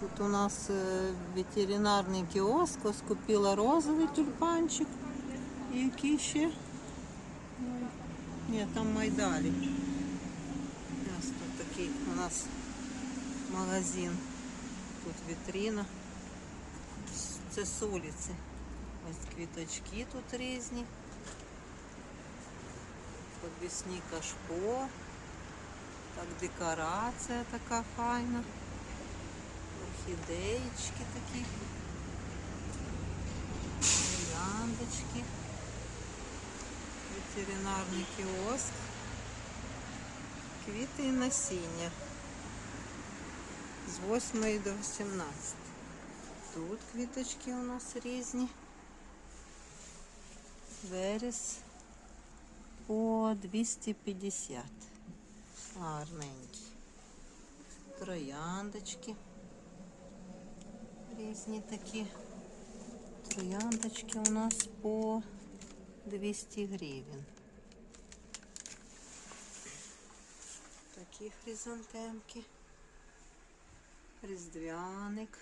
Тут у нас е, ветеринарний кіоск, ось купила розовий тюльпанчик. І який ще? Ні, там майдалі. Ось тут такий у нас магазин. Тут вітрина. Це з вулиці. Ось квіточки тут різні. Подвісні кашпо. Так, декорація така файна. Орхідеєчки такі. Трояндочки. Ветеринарний кіоск. Квіти і насіння. З 8 до 18. Тут квіточки у нас різні. Верес по 250. Гарненькі. Трояндочки. Різні такі. Трояндочки у нас по 200 гривень. Такі хризантемки. Різдвяник.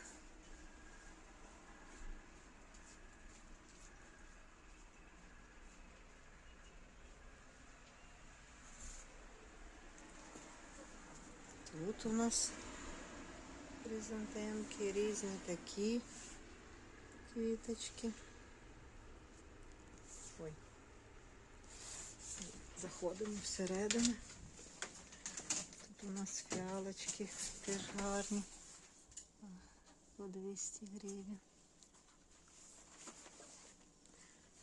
Тут у нас хризантемки різні такі квіточки. Ой. Заходимо всередину. Тут у нас фіалочки теж гарні. По 200 гривень.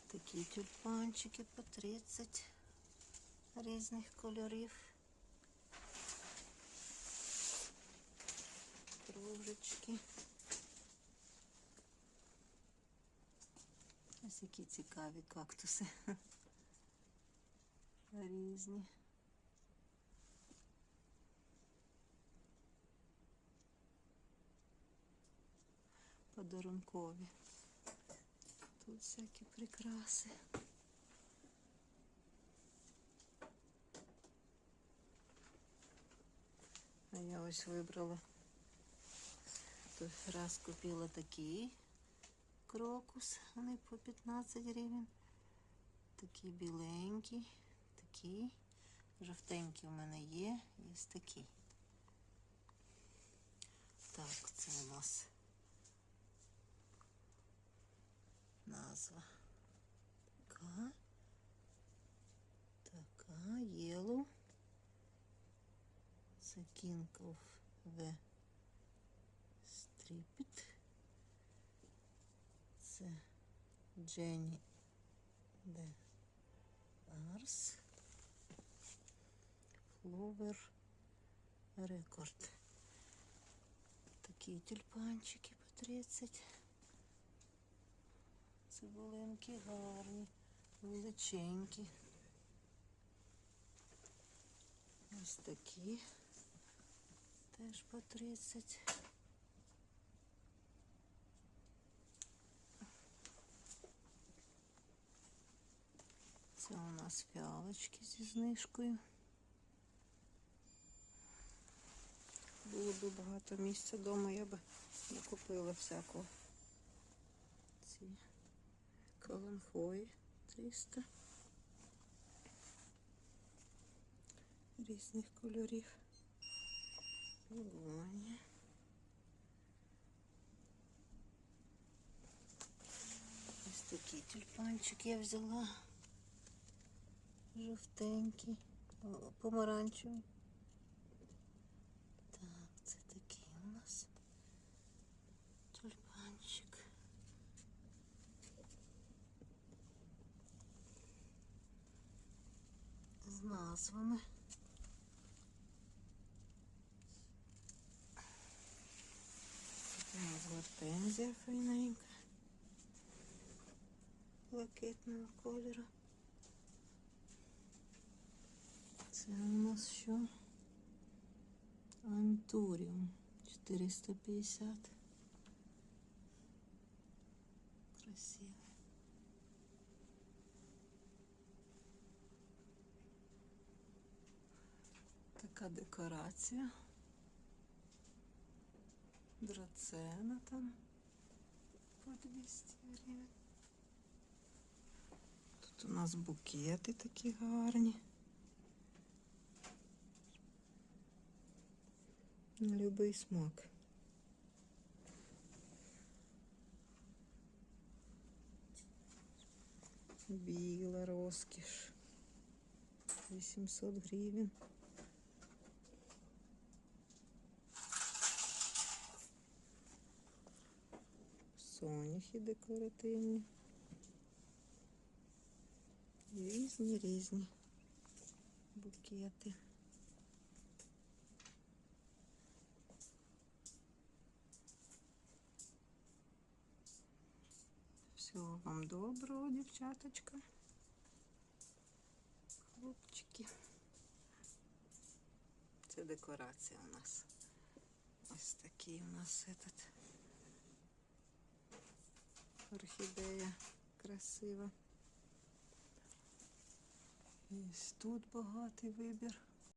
Такі тюльпанчики по 30 різних кольорів. Кружечки. Ось які цікаві кактуси. Різні. Подарункові. Тут всякі прикраси. А я ось вибрала раз купила такий крокус, вони по 15 гривень. Такі біленькі, такі. Жовтенькі у мене є, є такі. Так, це у нас назва. Така. Така, yellow. The King of. Це Дженні де Арс. Фловер Рекорд. Такі тюльпанчики по 30. Цибулинки гарні, величенькі. Ось такі. Теж по 30. Це у нас фіалочки зі знижкою. Було б багато місця вдома, я б накупила всякого. Ці каленхої 300 різних кольорів. Пілонія. Ось такий тюльпанчик я взяла. Жовтенький, помаранчевий. Так, це такий у нас тюльпанчик. З назвами. Гортензія файненька. Блакитного кольору. Це у нас що? Антуріум 450. Красиво. Така декорація. Драцена там по 200 гривень. Тут у нас букети такі гарні. На любий смак. Біла розкіш. 800 гривень. Соняхи декоративні. Різні різні букети. Всього вам доброго, дівчаточка. Хлопчики. Це декорація у нас. Ось такий у нас этот орхідея красива. І тут багатий вибір.